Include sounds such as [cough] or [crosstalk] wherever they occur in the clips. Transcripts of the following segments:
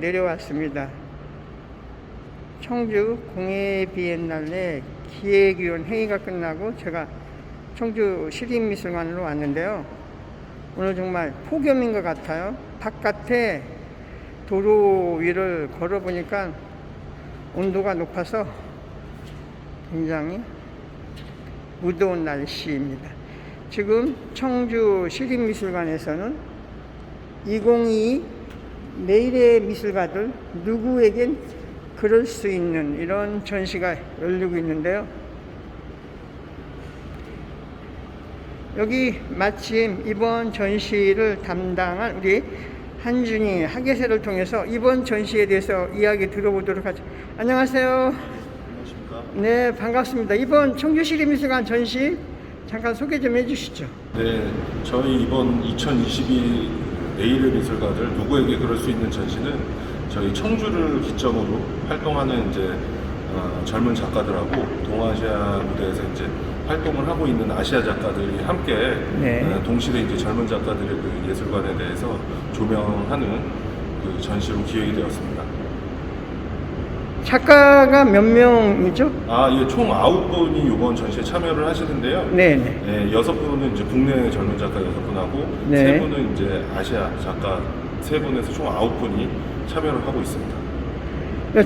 내려왔습니다. 청주 공예 비엔날레 기획위원 회의가 끝나고 제가 청주 시립미술관으로 왔는데요. 오늘 정말 폭염인 것 같아요. 바깥에 도로 위를 걸어보니까 온도가 높아서 굉장히 무더운 날씨입니다. 지금 청주 시립미술관에서는 2022 내일의 미술가들 누구에겐 그럴 수 있는 이런 전시가 열리고 있는데요. 여기 마침 이번 전시를 담당한 우리 한준희 학예세를 통해서 이번 전시에 대해서 이야기 들어보도록 하죠. 안녕하세요. 안녕하십니까? 네, 반갑습니다. 이번 청주시립미술관 전시 잠깐 소개 좀 해주시죠. 네, 저희 이번 2022 내일의 미술가들 누구에게 그럴 수 있는 전시는 저희 청주를 기점으로 활동하는 이제 어, 젊은 작가들하고 동아시아 무대에서 이제 활동을 하고 있는 아시아 작가들이 함께 네. 어, 동시에 이제 젊은 작가들의 그 예술관에 대해서 조명하는 그 전시로 기획이 되었습니다. 작가가 몇 명이죠? 아, 예, 총 아홉 분이 이번 전시에 참여를 하시는데요. 네네. 네, 여섯 분 은 이제 국내 젊은 작가 여섯 분하고 네. 세 분은 이제 아시아 작가 세 분에서 총 아홉 분이 참여를 하고 있습니다.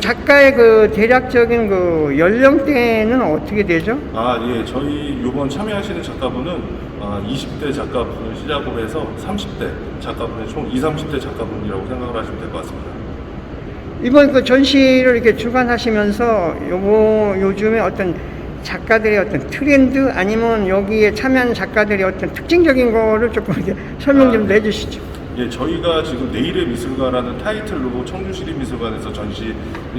작가의 그 대략적인 그 연령대는 어떻게 되죠? 아, 예, 저희 이번 참여하시는 작가분은 아, 20대 작가분을 시작으로 해서 30대 작가분의 총 20, 30대 작가분이라고 생각을 하시면 될 것 같습니다. 이번 그 전시를 이렇게 주관하시면서 요거 요즘에 어떤 작가들의 어떤 트렌드 아니면 여기에 참여한 작가들의 어떤 특징적인 거를 조금 이렇게 설명 좀 아, 네. 해주시죠. 예, 저희가 지금 내일의 미술가라는 타이틀로 청주시립 미술관에서 전시를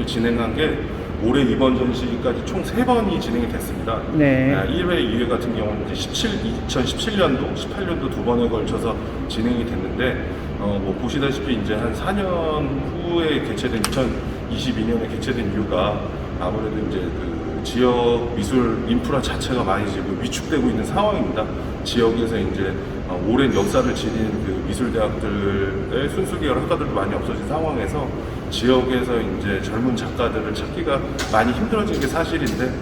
진행한 게 올해 이번 전시까지 총 세번이 진행이 됐습니다. 네. 1회, 2회 같은 경우는 이제 17, 2017년도, 18년도 두 번에 걸쳐서 진행이 됐는데, 어, 뭐 보시다시피 이제 한 4년 후에 개최된 2022년에 개최된 이유가 아무래도 이제 그 지역 미술 인프라 자체가 많이 지금 위축되고 있는 상황입니다. 지역에서 이제 어, 오랜 역사를 지닌 그 미술대학들의 순수계열 학과들도 많이 없어진 상황에서 지역에서 이제 젊은 작가들을 찾기가 많이 힘들어진 게 사실인데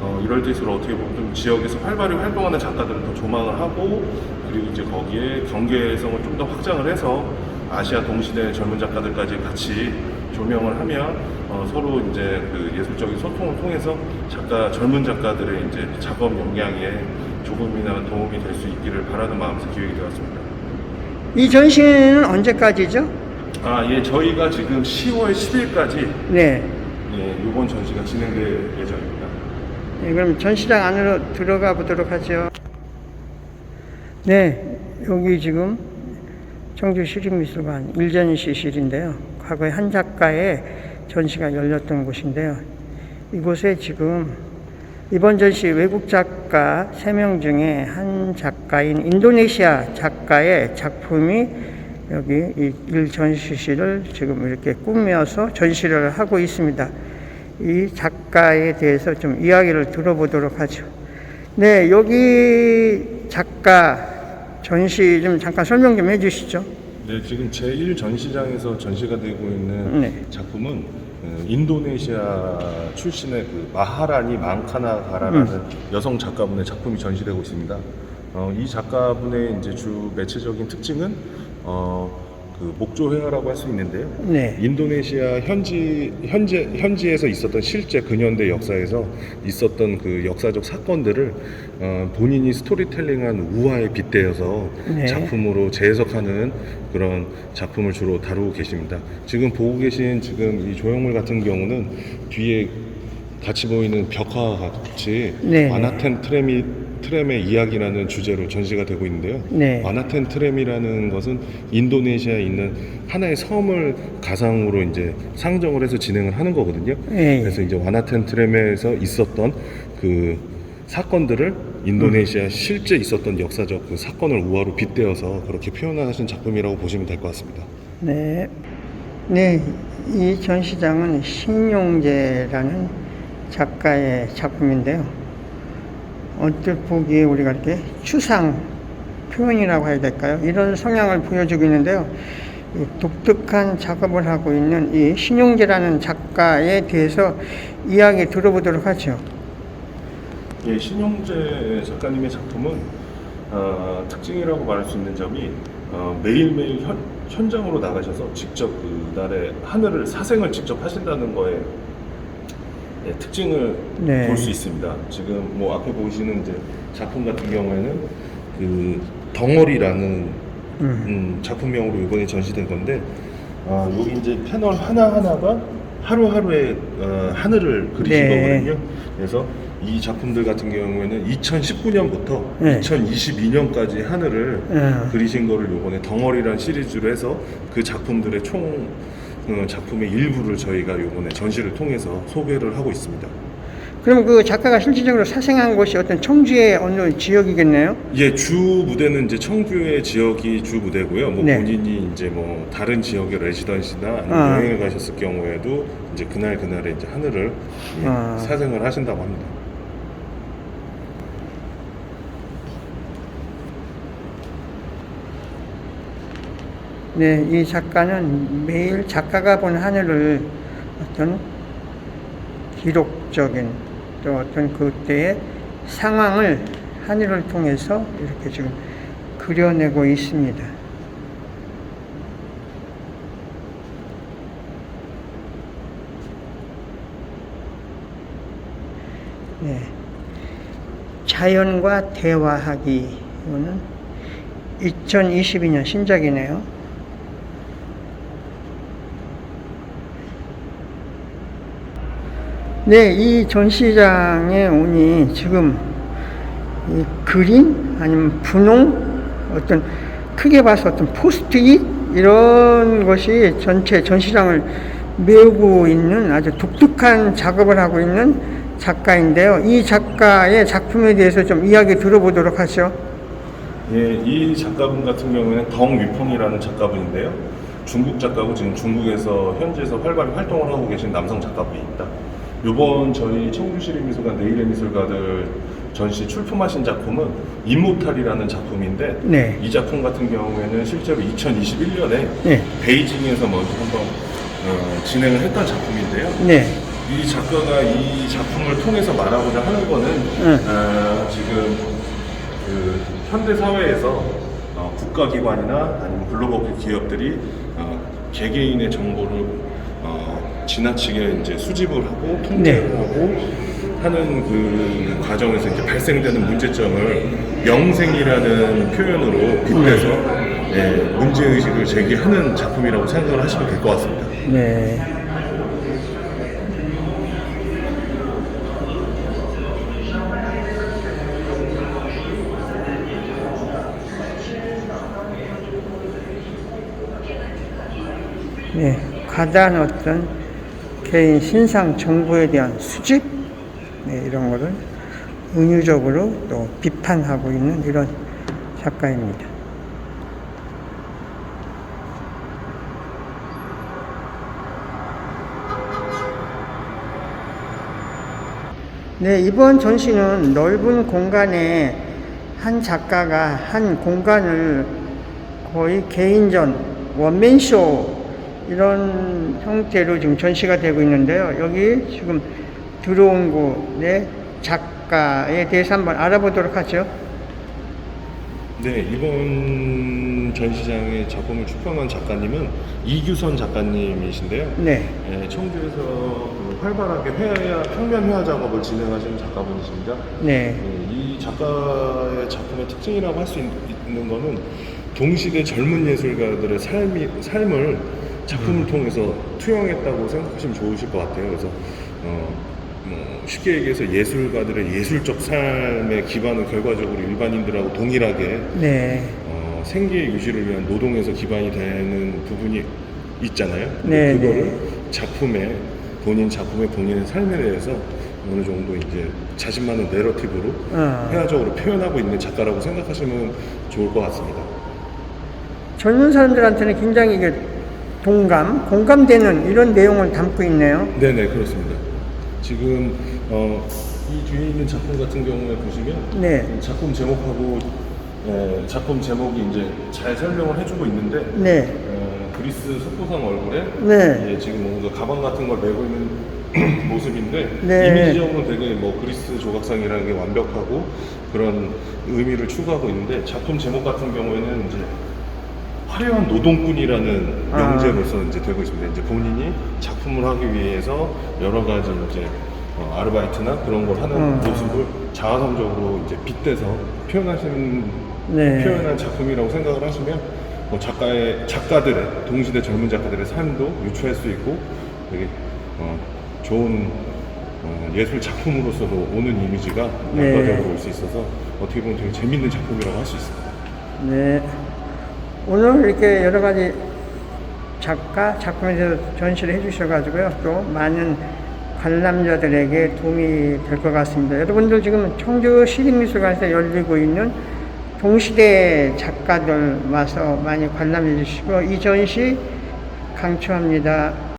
어, 이럴 때일수록 어떻게 보면 좀 지역에서 활발히 활동하는 작가들을 더 조망을 하고 그리고 이제 거기에 경계성을 좀 더 확장을 해서 아시아 동시대 젊은 작가들까지 같이 조명을 하면 어, 서로 이제 그 예술적인 소통을 통해서 작가 젊은 작가들의 이제 작업 역량에 조금이나 도움이 될 수 있기를 바라는 마음에서 기획이 되었습니다. 이 전시는 언제까지죠? 아, 예, 저희가 지금 10월 10일까지 네. 예, 이번 전시가 진행될 예정입니다. 네, 그럼 전시장 안으로 들어가 보도록 하죠. 네, 여기 지금 청주 시립미술관 일전시실인데요. 과거에 한 작가의 전시가 열렸던 곳인데요. 이곳에 지금 이번 전시 외국 작가 3명 중에 한 작가인 인도네시아 작가의 작품이 여기 이 일전시실을 지금 이렇게 꾸며서 전시를 하고 있습니다. 이 작가에 대해서 좀 이야기를 들어보도록 하죠. 네, 여기 작가 전시 좀 잠깐 설명 좀 해주시죠. 네, 지금 제1 전시장에서 전시가 되고 있는 네. 작품은 어, 인도네시아 출신의 그 마하라니 망카나 가라라는 여성 작가분의 작품이 전시되고 있습니다. 어, 이 작가분의 이제 주 매체적인 특징은 어, 그 목조 회화라고 할 수 있는데요. 네. 인도네시아 현지 현재 현지에서 있었던 실제 근현대 역사에서 있었던 그 역사적 사건들을 어, 본인이 스토리텔링한 우화에 빗대어서 네. 작품으로 재해석하는 그런 작품을 주로 다루고 계십니다. 지금 보고 계신 지금 이 조형물 같은 경우는 뒤에 같이 보이는 벽화와 같이 네. 마나텐 트램이 트램의 이야기라는 주제로 전시가 되고 있는데요. 네. 마나텐 트램이라는 것은 인도네시아에 있는 하나의 섬을 가상으로 이제 상정을 해서 진행을 하는 거거든요. 예, 예. 그래서 이제 와나텐 트램에서 있었던 그 사건들을 인도네시아 실제 있었던 역사적 그 사건을 우화로 빗대어서 그렇게 표현하신 작품이라고 보시면 될 것 같습니다. 네. 네, 이 전시장은 신용재라는 작가의 작품인데요. 언뜻 보기에 우리가 이렇게 추상 표현이라고 해야 될까요? 이런 성향을 보여주고 있는데요. 이 독특한 작업을 하고 있는 이 신용재라는 작가에 대해서 이야기 들어보도록 하죠. 예, 신용재 작가님의 작품은 어, 특징이라고 말할 수 있는 점이 어, 매일매일 현, 현장으로 나가셔서 직접 그날의 하늘을 사생을 직접 하신다는 거에 예, 특징을 네. 볼 수 있습니다. 지금 뭐 앞에 보시는 이제 작품 같은 경우에는 그 덩어리라는 음. 음, 작품명으로 이번에 전시된 건데 아, 여기 이제 패널 하나 하나가 하루하루의 어, 하늘을 그리신 네. 거거든요. 그래서 이 작품들 같은 경우에는 2019년부터 네. 2022년까지 하늘을 음. 그리신 거를 요번에 덩어리란 시리즈로 해서 그 작품들의 총 어, 작품의 일부를 저희가 요번에 전시를 통해서 소개를 하고 있습니다. 그럼 그 작가가 실질적으로 사생한 곳이 어떤 청주의 어느 지역이겠네요? 예, 주 무대는 이제 청주의 지역이 주 무대고요. 뭐 네. 본인이 이제 뭐 다른 지역의 레지던시나 아니면 아. 여행을 가셨을 경우에도 이제 그날 그날에 이제 하늘을 예, 아. 사생을 하신다고 합니다. 네, 이 작가는 매일 작가가 본 하늘을 어떤 기록적인 또 어떤 그때의 상황을 하늘을 통해서 이렇게 지금 그려내고 있습니다. 네. 자연과 대화하기. 이거는 2022년 신작이네요. 네, 이 전시장에 오니 지금 이 그림 아니면 분홍 어떤 크게 봐서 어떤 포스트잇 이런 것이 전체 전시장을 메우고 있는 아주 독특한 작업을 하고 있는 작가인데요. 이 작가의 작품에 대해서 좀 이야기 들어보도록 하죠. 예, 이 작가분 같은 경우에는 덩 위펑이라는 작가분인데요. 중국 작가고 지금 중국에서 현지에서 활발히 활동을 하고 계신 남성 작가분입니다. 요번 저희 청주시립미술관 내일의 미술가들 전시 출품하신 작품은 임모탈이라는 작품인데 네. 이 작품 같은 경우에는 실제로 2021년에 네. 베이징에서 먼저 한번 어, 진행을 했던 작품인데요. 네. 이 작가가 이 작품을 통해서 말하고자 하는 거는 응. 어, 지금 그 현대 사회에서 어, 국가기관이나 아니면 글로벌 기업들이 어, 개개인의 정보를 어, 지나치게 이제 수집을 하고 통제를 네. 하고 하는 그 과정에서 이제 발생되는 문제점을 영생이라는 표현으로 빗대서 예, 문제 의식을 제기하는 작품이라고 생각을 하시면 될 것 같습니다. 네. 네, 과다한 어떤 개인 신상 정보에 대한 수집 네, 이런 거를 은유적으로 또 비판하고 있는 이런 작가입니다. 네, 이번 전시는 넓은 공간에 한 작가가 한 공간을 거의 개인전, 원맨쇼 이런 형태로 지금 전시가 되고 있는데요. 여기 지금 들어온 곳의 작가에 대해서 한번 알아보도록 하죠. 네, 이번 전시장에 작품을 출품한 작가님은 이규선 작가님이신데요. 네, 예, 청주에서 그 활발하게 회화, 평면 회화 작업을 진행하시는 작가분이십니다. 네, 예, 이 작가의 작품의 특징이라고 할 수 있는 거는 동시대 젊은 예술가들의 삶이, 삶을 작품을 통해서 투영했다고 생각하시면 좋으실 것 같아요. 그래서 어, 뭐 쉽게 얘기해서 예술가들의 예술적 삶의 기반은 결과적으로 일반인들하고 동일하게 네, 어, 생계 유지를 위한 노동에서 기반이 되는 부분이 있잖아요. 네, 그거를 네. 작품에 본인 작품의 본인의 삶에 대해서 어느 정도 이제 자신만의 내러티브로 어. 회화적으로 표현하고 있는 작가라고 생각하시면 좋을 것 같습니다. 젊은 사람들한테는 굉장히 이게 동감, 공감되는 이런 내용을 담고 있네요. 네네 그렇습니다. 지금 어, 이 뒤에 있는 작품 같은 경우에 보시면 네. 작품 제목하고 예, 작품 제목이 이제 잘 설명을 해주고 있는데 네, 어, 그리스 속고상 얼굴에 네. 예, 지금 뭔가 가방 같은 걸 메고 있는 [clears throat] 모습인데 네. 이미지적으로 되게 뭐 그리스 조각상이라는 게 완벽하고 그런 의미를 추구하고 있는데 작품 제목 같은 경우에는 이제 화려한 노동꾼이라는 아. 명제로서 이제 되고 있습니다. 이제 본인이 작품을 하기 위해서 여러 가지 이제 어, 아르바이트나 그런 걸 하는 음. 모습을 자아성적으로 이제 빗대서 표현하시는 네. 표현한 작품이라고 생각을 하시면 뭐 작가의 작가들의 동시대 젊은 작가들의 삶도 유추할 수 있고 되게 어, 좋은 어, 예술 작품으로서도 오는 이미지가 네. 결과적으로 올 수 있어서 어떻게 보면 되게 재밌는 작품이라고 할 수 있습니다. 네. 오늘 이렇게 여러 가지 작가, 작품에 대해서 전시를 해주셔가지고요. 또 많은 관람자들에게 도움이 될 것 같습니다. 여러분들 지금 청주 시립미술관에서 열리고 있는 동시대 작가들 와서 많이 관람해 주시고 이 전시 강추합니다.